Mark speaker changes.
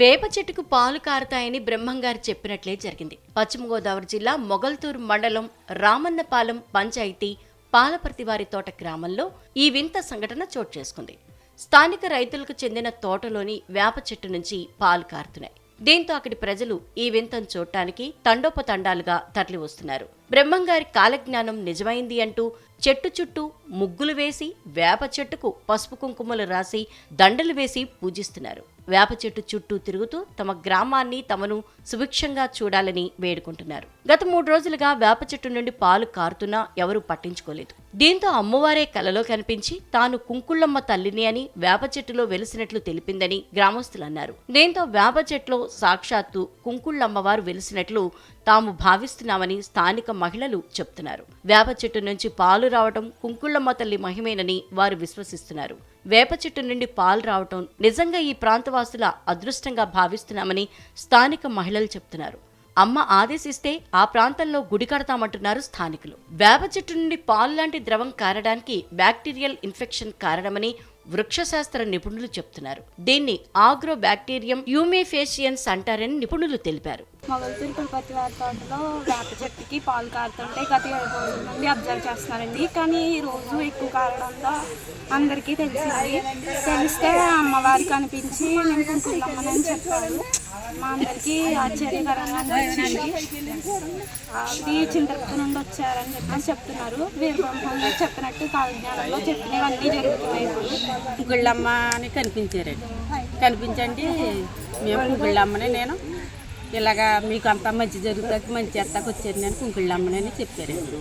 Speaker 1: వేప చెట్టుకు పాలు కారతాయని బ్రహ్మంగారు చెప్పినట్లే జరిగింది. పశ్చిమ గోదావరి జిల్లా మొగల్తూరు మండలం రామన్నపాలెం పంచాయతీ పాలపర్తివారి తోట గ్రామంలో ఈ వింత సంఘటన చోటు చేసుకుంది. స్థానిక రైతులకు చెందిన తోటలోని వేప చెట్టు నుంచి పాలు కారుతున్నాయి. దీంతో అక్కడి ప్రజలు ఈ వింతను చూడటానికి తండోపతండాలుగా తరలి వస్తున్నారు బ్రహ్మంగారి కాలజ్ఞానం నిజమైంది అంటూ చెట్టు చుట్టూ ముగ్గులు వేసి వేప చెట్టుకు పసుపు కుంకుమలు రాసి దండలు వేసి పూజిస్తున్నారు. వేప చెట్టు చుట్టూ తిరుగుతూ తమ గ్రామాన్ని తమను సుభిక్షంగా చూడాలని వేడుకుంటున్నారు. గత మూడు రోజులుగా వేప చెట్టు నుండి పాలు కారుతున్నా ఎవరూ పట్టించుకోలేదు. దీంతో అమ్మవారే కలలో కనిపించి తాను కుంకుళ్ళమ్మ తల్లిని అని వేప చెట్టులో వెలిసినట్లు తెలిపిందని గ్రామస్తులు అన్నారు. దీంతో వేప చెట్టులో సాక్షాత్తు కుంకుళ్ళమ్మవారు వెలిసినట్లు తాము భావిస్తున్నామని స్థానిక మహిళలు చెప్తున్నారు. వేప చెట్టు నుంచి పాలు రావటం కుంకుళ్ళమ్మ తల్లి మహిమేనని వారు విశ్వసిస్తున్నారు. వేప చెట్టు నుండి పాలు రావటం నిజంగా ఈ ప్రాంతవాసుల అదృష్టంగా భావిస్తున్నామని స్థానిక మహిళలు చెప్తున్నారు. అమ్మ ఆదేశిస్తే ఆ ప్రాంతంలో గుడి కడతామంటున్నారు స్థానికులు. వేప చెట్టు నుండి పాలు లాంటి ద్రవం కారడానికి బ్యాక్టీరియల్ ఇన్ఫెక్షన్ కారణమని వృక్షశాస్త్ర నిపుణులు చెప్తున్నారు. దీన్ని ఆగ్రో బ్యాక్టీరియం యూమేఫేషియన్స్ అంటారని నిపుణులు తెలిపారు.
Speaker 2: మొగల్తూరు వారి తోటలో వేప చెట్టుకి పాలు కారుతుంటే గత ఇరవై రోజుల నుండి అబ్జర్వ్ చేస్తున్నారండి. కానీ ఈ రోజు ఎక్కువ కారడంతో అందరికీ తెలిసింది. తెలిస్తే అమ్మవారికి అనిపించి నేను కుంకులమ్మనని చెప్పారు. మా అందరికీ ఆశ్చర్యకరంగా అనిపించింది. అది చింతపు నుండి వచ్చారని చెప్పేసి చెప్తున్నారు. వీరబ్రహ్మం చెప్పినట్టు కాలజ్ఞానంలో చెప్పినవన్నీ జరుగుతున్నాయి. ఇప్పుడు
Speaker 3: గుళ్ళమ్మ అని కనిపించారండి. కనిపించండి మేము కుంకుళ్ళమ్మనే నేను. ఇలాగా మీకు అంతా మంచి జరుగుతుంది మంచి ఎత్తాకు వచ్చారు నేను కుంకుళ్ళమ్మని చెప్పారండి.